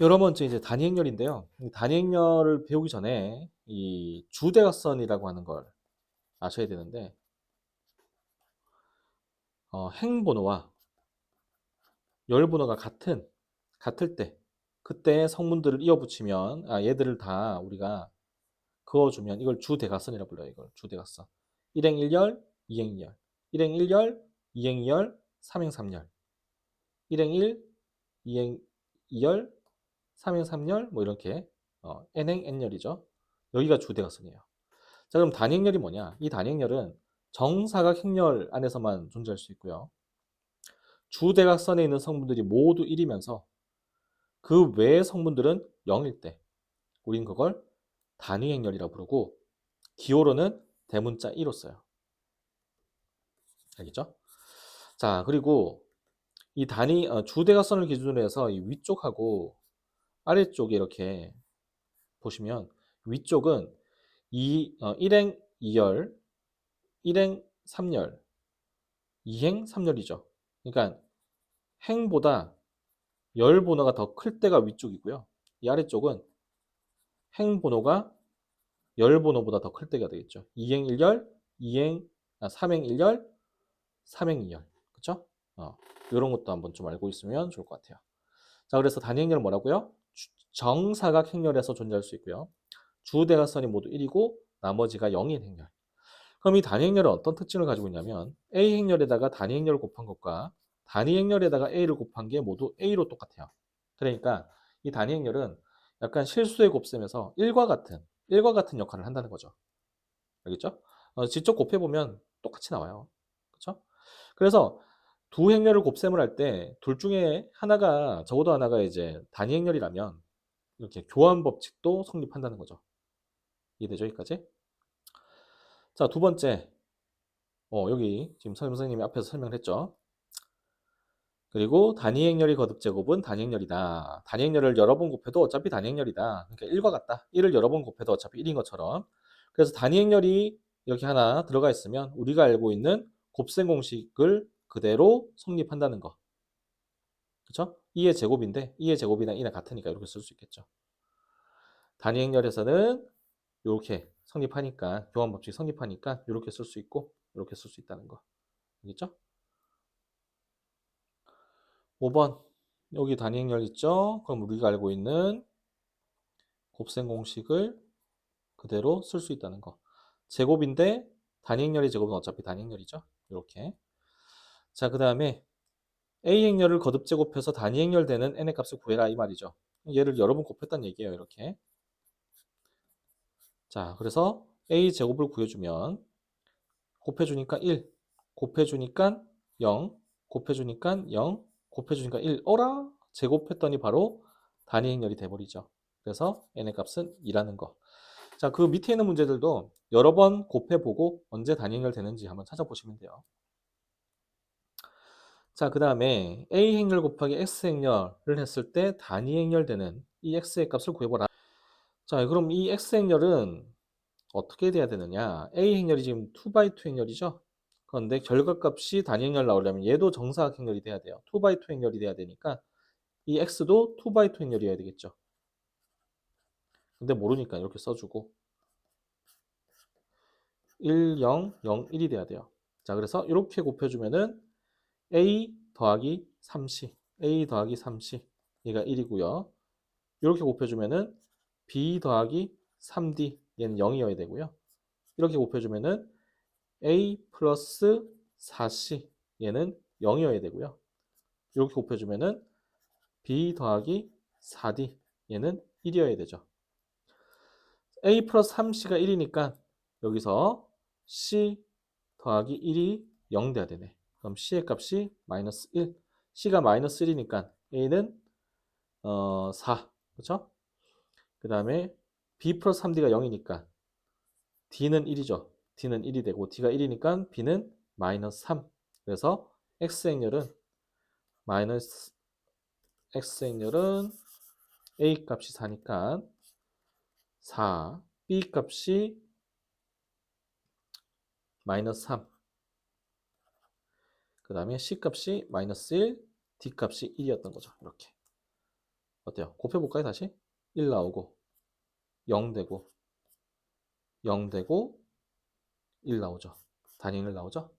여러 번째 이제 단위행렬인데요. 이 단위행렬을 배우기 전에 이 주대각선이라고 하는 걸 아셔야 되는데 어, 행번호와 열번호가 같은 같을 때 그때 성분들을 이어 붙이면 아, 얘들을 다 우리가 그어주면 이걸 주대각선이라 불러요. 이걸 주대각선. 1행 1열, 2행 2열. 1행 1열, 2행 2열, 3행 3열. 1행 1, 2행 2열, 3행 3열 뭐 이렇게 어, n행 n열이죠. 여기가 주대각선이에요. 자 그럼 단행열이 뭐냐? 이 단행열은 정사각 행렬 안에서만 존재할 수 있고요. 주대각선에 있는 성분들이 모두 1이면서 그 외의 성분들은 0일 때 우린 그걸 단위행렬이라고 부르고 기호로는 대문자 1로 써요. 알겠죠? 자 그리고 이 단위 어, 주대각선을 기준으로 해서 이 위쪽하고 아래쪽에 이렇게 보시면 위쪽은 이 어, 1행 2열, 1행 3열, 2행 3열이죠. 그러니까 행보다 열 번호가 더 클 때가 위쪽이고요. 이 아래쪽은 행 번호가 열 번호보다 더 클 때가 되겠죠. 2행 1열, 2행 아, 3행 1열, 3행 2열. 그렇죠? 어, 이런 것도 한번 좀 알고 있으면 좋을 것 같아요. 자, 그래서 단행렬 뭐라고요? 정사각 행렬에서 존재할 수 있고요. 주대각선이 모두 1이고 나머지가 0인 행렬. 그럼 이 단행렬은 어떤 특징을 가지고 있냐면 A 행렬에다가 단위 행렬을 곱한 것과 단위 행렬에다가 A를 곱한 게 모두 A로 똑같아요. 그러니까 이 단위 행렬은 약간 실수의 곱셈에서 1과 같은 1과 같은 역할을 한다는 거죠. 알겠죠? 어, 직접 곱해보면 똑같이 나와요. 그렇죠? 그래서 두 행렬을 곱셈을 할 때 둘 중에 하나가 적어도 하나가 이제 단위 행렬이라면 이렇게 교환 법칙도 성립한다는 거죠. 이해되죠? 여기까지? 자, 두 번째. 어, 여기 지금 선생님이 앞에서 설명을 했죠. 그리고 단위 행렬이 거듭 제곱은 단위 행렬이다. 단위 행렬을 여러 번 곱해도 어차피 단위 행렬이다. 그러니까 1과 같다. 1을 여러 번 곱해도 어차피 1인 것처럼. 그래서 단위 행렬이 이렇게 하나 들어가 있으면 우리가 알고 있는 곱셈 공식을 그대로 성립한다는 거. 그렇죠? 2의 제곱인데 2의 제곱이나 2나 같으니까 이렇게 쓸 수 있겠죠. 단위 행렬에서는 이렇게 성립하니까 교환 법칙 성립하니까 이렇게 쓸 수 있고 이렇게 쓸 수 있다는 거. 알겠죠? 5번 여기 단위 행렬 있죠? 그럼 우리가 알고 있는 곱셈 공식을 그대로 쓸 수 있다는 거. 제곱인데 단위 행렬의 제곱은 어차피 단위 행렬이죠. 이렇게. 자, 그 다음에 A 행렬을 거듭 제곱해서 단위 행렬되는 n의 값을 구해라 이 말이죠. 얘를 여러 번 곱했다는 얘기예요. 이렇게. 자, 그래서 A 제곱을 구해주면 곱해주니까 1, 곱해주니까 0, 곱해주니까 0, 곱해주니까 1. 어라? 제곱했더니 바로 단위 행렬이 돼버리죠. 그래서 n의 값은 2라는 거. 자, 그 밑에 있는 문제들도 여러 번 곱해보고 언제 단위 행렬 되는지 한번 찾아보시면 돼요. 자, 그 다음에 a 행렬 곱하기 x 행렬을 했을 때 단위 행렬되는 이 x의 값을 구해보라. 자, 그럼 이 x 행렬은 어떻게 돼야 되느냐? a 행렬이 지금 2x2 행렬이죠? 그런데 결과값이 단위 행렬 나오려면 얘도 정사각 행렬이 돼야 돼요. 2x2 행렬이 돼야 되니까 이 x도 2x2 행렬이어야 되겠죠. 근데 모르니까 이렇게 써주고 1, 0, 0, 1이 돼야 돼요. 자, 그래서 이렇게 곱해주면은 a 더하기 3c, a 더하기 3c, 얘가 1이고요. 이렇게 곱해주면은 b 더하기 3d, 얘는 0이어야 되고요. 이렇게 곱해주면은 a 플러스 4c, 얘는 0이어야 되고요. 이렇게 곱해주면은 b 더하기 4d, 얘는 1이어야 되죠. a 플러스 3c가 1이니까 여기서 c 더하기 1이 0 돼야 되네. 그럼 c의 값이 마이너스 1. c가 마이너스 1이니까 a는 어, 4. 그렇죠? 그 다음에 b 플러스 3d가 0이니까 d는 1이죠. d는 1이 되고 d가 1이니까 b는 마이너스 3. 그래서 x행렬은 마이너스 x행렬은 a 값이 4니까 4, b 값이 마이너스 3. 그 다음에 c 값이 마이너스 1, d 값이 1이었던 거죠. 이렇게. 어때요? 곱해볼까요, 다시? 1 나오고, 0 되고, 0 되고, 1 나오죠. 단위 1 나오죠?